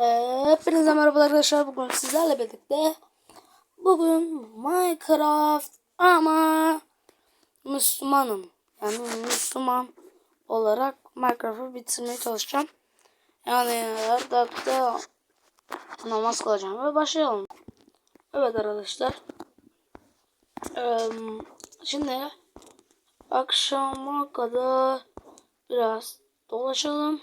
Ee, hepinize merhaba arkadaşlar. Bugün sizlerle birlikte bugün Minecraft ama Müslümanım. Yani Müslüman olarak Minecraft'ı bitirmeye çalışacağım. Yani her dakika namaz kılacağım ve başlayalım. Evet arkadaşlar. Şimdi akşama kadar biraz dolaşalım.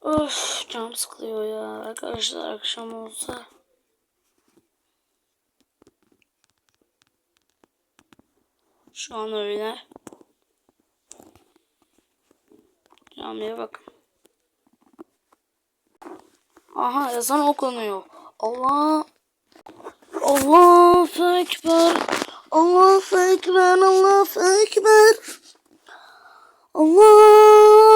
Of canım sıkılıyor ya. Arkadaşlar akşam olsa. Şu an öyle. Camiye bakın. Aha ezan okunuyor. Allah. Allahu Ekber. Allahu Ekber. Allahu Ekber. Allahu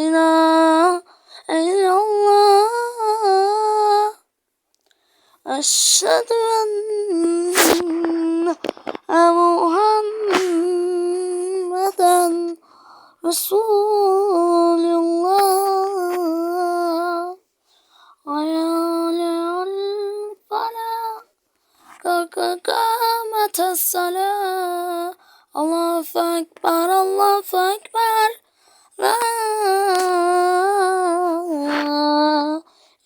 İlahe illallah. Aşhedü enne Muhammeden Resulullah. Hayal falah. Kakamat salah. Allahu Ekber, Allahu Ekber. La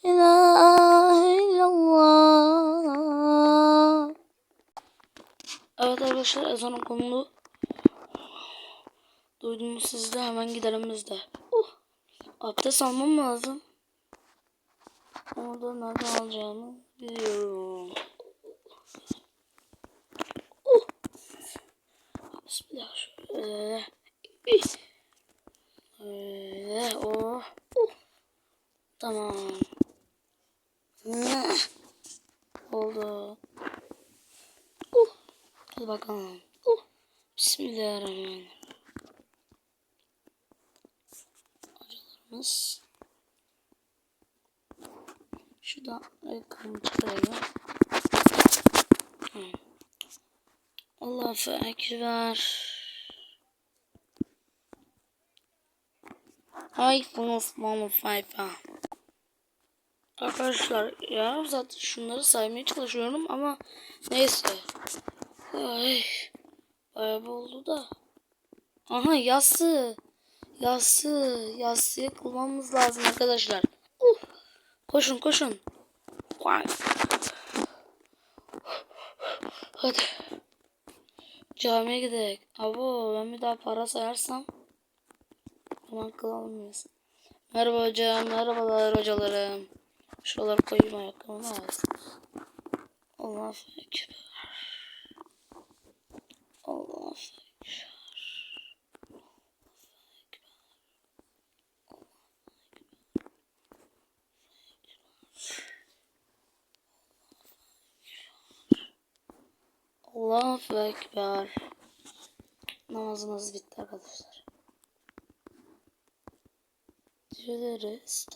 ilahe illallah. Evet arkadaşlar ezan okundu. Duydunuz siz de hemen gidelim biz de. Uh, abdest almam lazım. Onu da nereden alacağımı biliyorum. Uh. Bismillah şöyle. Öyle o. Uh. Tamam. Oldu. Uh. Hadi bakalım. Uh. Bismillahirrahmanirrahim. Acılarımız. Şuradan ayakkabımı çıkarayım. Hı. Allahu Ekber. iPhone Osmanlı Fifa. Arkadaşlar ya zaten şunları saymaya çalışıyorum ama neyse. Ay, bayağı oldu da. Aha yassı. Yassı. Yassıya kullanmamız lazım arkadaşlar. Uh. Koşun koşun. Hadi. Camiye gidelim. Abo ben bir daha para sayarsam. Aman kılalım mıyız? Merhaba hocam. Merhabalar hocalarım. Şuraları koyayım ayakkabımı alsın. Allahu Ekber. Allahu Ekber. Allahu Ekber. Namazımız bitti arkadaşlar. Dileriz.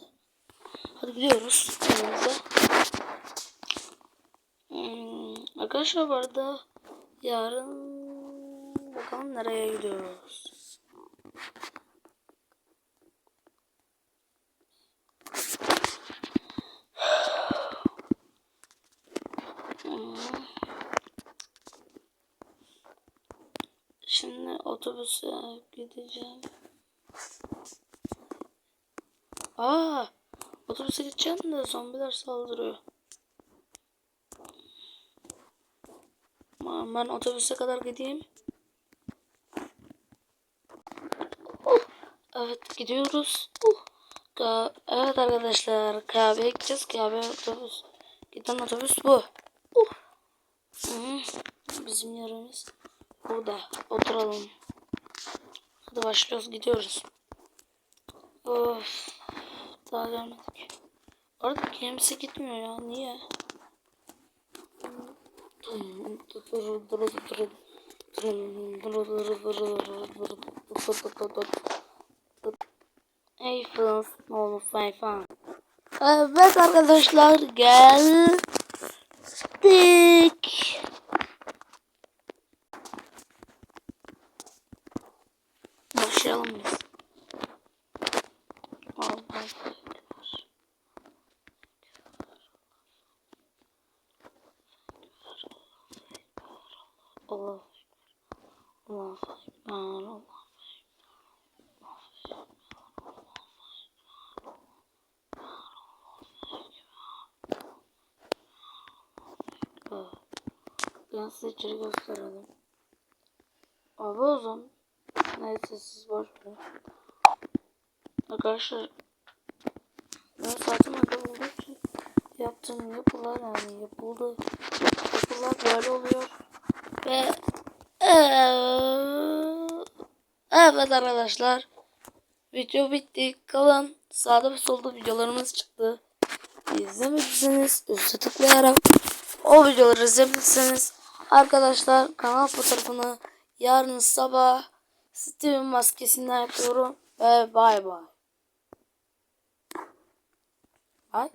Hadi gidiyoruz evimize. Hmm, arkadaşlar bu arada yarın bakalım nereye gidiyoruz. Hmm. Şimdi otobüse gideceğim. Aa, otobüse gideceğim de zombiler saldırıyor. Aman ben otobüse kadar gideyim. Uh, evet gidiyoruz. Ka- evet arkadaşlar Kabe'ye gideceğiz. Kabe otobüs. Giden otobüs bu. Hı -hı. Bizim yerimiz burada. Oturalım. Hadi başlıyoruz gidiyoruz. Of. Daha gelmedik. Orada gemisi gitmiyor ya. Niye? Eiffel Small Five Evet arkadaşlar geldik. Başlayalım biz. Allah Allah Allah Allah Allah Ben size içeri gösterelim. Abi o zaman. Neyse siz boş verin. Arkadaşlar ben akıllı olduğu için yaptığım yapılar yani yapıldı. Yapılar böyle oluyor. Ve evet arkadaşlar video bitti. Kalan sağda ve solda videolarımız çıktı. İzlemediyseniz üstte tıklayarak o videoları izleyebilirsiniz. Arkadaşlar kanal fotoğrafını yarın sabah Steven maskesinden yapıyorum. Ve bay bay. Bay.